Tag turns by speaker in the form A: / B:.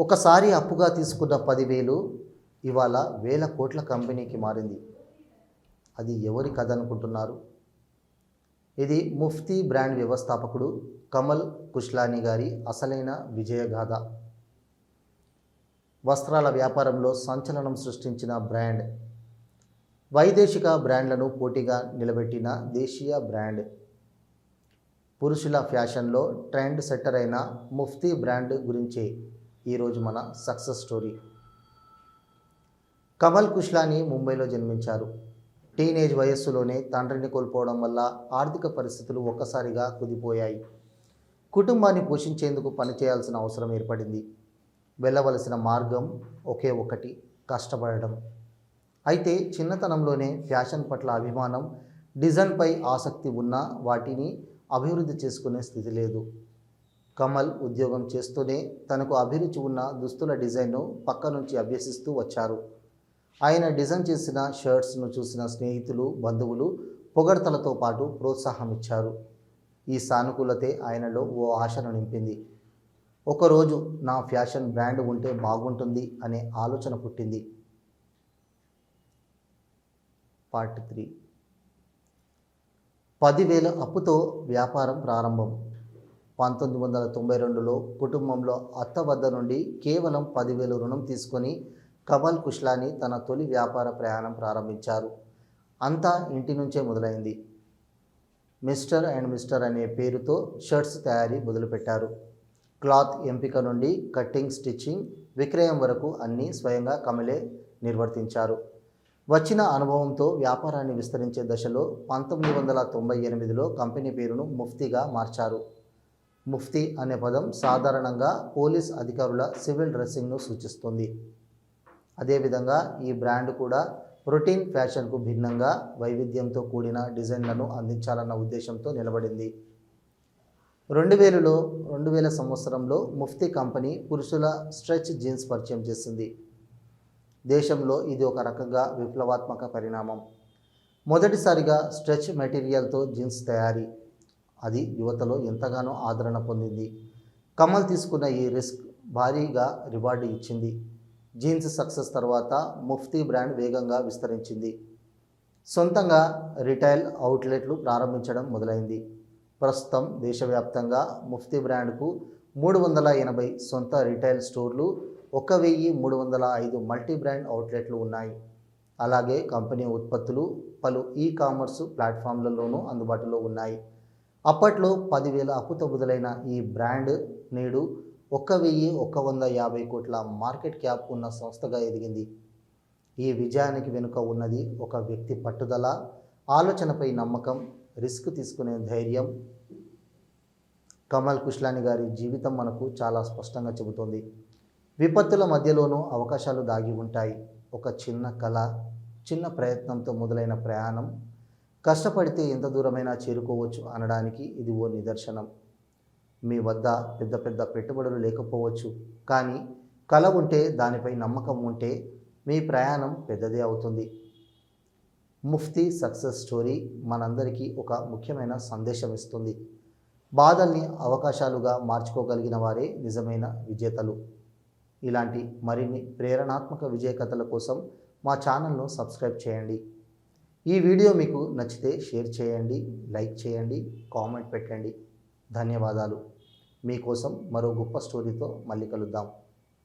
A: ఒకసారి అప్పుగా తీసుకున్న పదివేలు ఇవాళ వేల కోట్ల కంపెనీకి మారింది. అది ఎవరి కథ అనుకుంటున్నారు? ఇది ముఫ్తీ బ్రాండ్ వ్యవస్థాపకుడు కమల్ కుష్లానీ గారి అసలైన విజయగాథ వస్త్రాల వ్యాపారంలో సంచలనం సృష్టించిన బ్రాండ్. వైదేశిక బ్రాండ్లను పోటీగా నిలబెట్టిన దేశీయ బ్రాండ్. పురుషుల ఫ్యాషన్లో ట్రెండ్ సెట్టర్ అయిన ముఫ్తీ బ్రాండ్ గురించే ఈరోజు మన సక్సెస్ స్టోరీ. కమల్ కుష్లాని ముంబైలో జన్మించారు. టీనేజ్ వయస్సులోనే తండ్రిని కోల్పోవడం వల్ల ఆర్థిక పరిస్థితులు ఒక్కసారిగా కుదిపోయాయి. కుటుంబాన్ని పోషించేందుకు పనిచేయాల్సిన అవసరం ఏర్పడింది. వెళ్ళవలసిన మార్గం ఒకే ఒకటి కష్టపడడం. అయితే చిన్నతనంలోనే ఫ్యాషన్ పట్ల అభిమానం డిజైన్పై ఆసక్తి ఉన్నా వాటిని అభివృద్ధి చేసుకునే స్థితి లేదు. కమల్ ఉద్యోగం చేస్తూనే తనకు అభిరుచి ఉన్న దుస్తుల డిజైన్ను పక్క నుంచి అభ్యసిస్తూ వచ్చారు. ఆయన డిజైన్ చేసిన షర్ట్స్ను చూసిన స్నేహితులు బంధువులు పొగడ్తలతో పాటు ప్రోత్సాహం ఇచ్చారు ఈ సానుకూలతే ఆయనలో ఓ ఆశను నింపింది. ఒకరోజు నా ఫ్యాషన్ బ్రాండ్ ఉంటే బాగుంటుంది అనే ఆలోచన పుట్టింది. Part three. పదివేల అప్పుతో వ్యాపారం ప్రారంభం. పంతొమ్మిది వందల తొంభై రెండులో కుటుంబంలో అత్త వద్ద నుండి కేవలం పదివేలు రుణం తీసుకొని కమల్ కుష్లాని తన తొలి వ్యాపార ప్రయాణం ప్రారంభించారు. అంతా ఇంటి నుంచే మొదలైంది. మిస్టర్ అండ్ మిస్టర్ అనే పేరుతో షర్ట్స్ తయారీ మొదలుపెట్టారు. క్లాత్ ఎంపిక నుండి కట్టింగ్ స్టిచ్చింగ్ విక్రయం వరకు అన్నీ స్వయంగా కమలే నిర్వర్తించారు. వచ్చిన అనుభవంతో వ్యాపారాన్ని విస్తరించే దశలో పంతొమ్మిది వందల తొంభై ఎనిమిదిలో కంపెనీ పేరును ముఫ్తిగా మార్చారు. ముఫ్తీ అనే పదం సాధారణంగా పోలీస్ అధికారుల సివిల్ డ్రెస్సింగ్ను సూచిస్తుంది. అదేవిధంగా ఈ బ్రాండ్ కూడా రొటీన్ ఫ్యాషన్కు భిన్నంగా వైవిధ్యంతో కూడిన డిజైన్లను అందించాలన్న ఉద్దేశంతో నిలబడింది. రెండు వేలలో రెండు వేల సంవత్సరంలో ముఫ్తీ కంపెనీ పురుషుల స్ట్రెచ్ జీన్స్ పరిచయం చేసింది. దేశంలో ఇది ఒక రకంగా విప్లవాత్మక పరిణామం. మొదటిసారిగా స్ట్రెచ్ మెటీరియల్తో జీన్స్ తయారీ. అది యువతలో ఎంతగానో ఆదరణ పొందింది. కమల్ తీసుకున్న ఈ రిస్క్ భారీగా రివార్డు ఇచ్చింది. జీన్స్ సక్సెస్ తర్వాత ముఫ్తీ బ్రాండ్ వేగంగా విస్తరించింది. సొంతంగా రిటైల్ అవుట్లెట్లు ప్రారంభించడం మొదలైంది. ప్రస్తుతం దేశవ్యాప్తంగా ముఫ్తీ బ్రాండ్కు మూడు వందల ఎనభై సొంత రిటైల్ స్టోర్లు ఒక వెయ్యి మూడు వందల ఐదు మల్టీ బ్రాండ్ అవుట్లెట్లు ఉన్నాయి. అలాగే కంపెనీ ఉత్పత్తులు పలు ఈ కామర్స్ ప్లాట్ఫామ్లలోనూ అందుబాటులో ఉన్నాయి. అప్పట్లో పదివేల అప్పుతో మొదలైన ఈ బ్రాండ్ నేడు ఒక్క వెయ్యి ఒక్క వంద యాభై కోట్ల మార్కెట్ క్యాప్ ఉన్న సంస్థగా ఎదిగింది. ఈ విజయానికి వెనుక ఉన్నది ఒక వ్యక్తి పట్టుదల ఆలోచనపై నమ్మకం రిస్క్ తీసుకునే ధైర్యం. కమల్ కుష్లాని గారి జీవితం మనకు చాలా స్పష్టంగా చెబుతోంది. విపత్తుల మధ్యలోనూ అవకాశాలు దాగి ఉంటాయి. ఒక చిన్న కళ చిన్న ప్రయత్నంతో మొదలైన ప్రయాణం కష్టపడితే ఎంత దూరమైనా చేరుకోవచ్చు అనడానికి ఇది ఓ నిదర్శనం. మీ వద్ద పెద్ద పెద్ద పెట్టుబడులు లేకపోవచ్చు. కానీ కళ ఉంటే దానిపై నమ్మకం ఉంటే మీ ప్రయాణం పెద్దదే అవుతుంది. ముఫ్తీ సక్సెస్ స్టోరీ మనందరికీ ఒక ముఖ్యమైన సందేశం ఇస్తుంది. బాధల్ని అవకాశాలుగా మార్చుకోగలిగిన వారే నిజమైన విజేతలు. ఇలాంటి మరిన్ని ప్రేరణాత్మక విజయ కథల కోసం మా ఛానల్ను సబ్స్క్రైబ్ చేయండి. ఈ వీడియో మీకు నచ్చితే షేర్ చేయండి లైక్ చేయండి కామెంట్ పెట్టండి. ధన్యవాదాలు. మీకోసం మరో గొప్ప స్టోరీతో మళ్ళీ కలుద్దాం.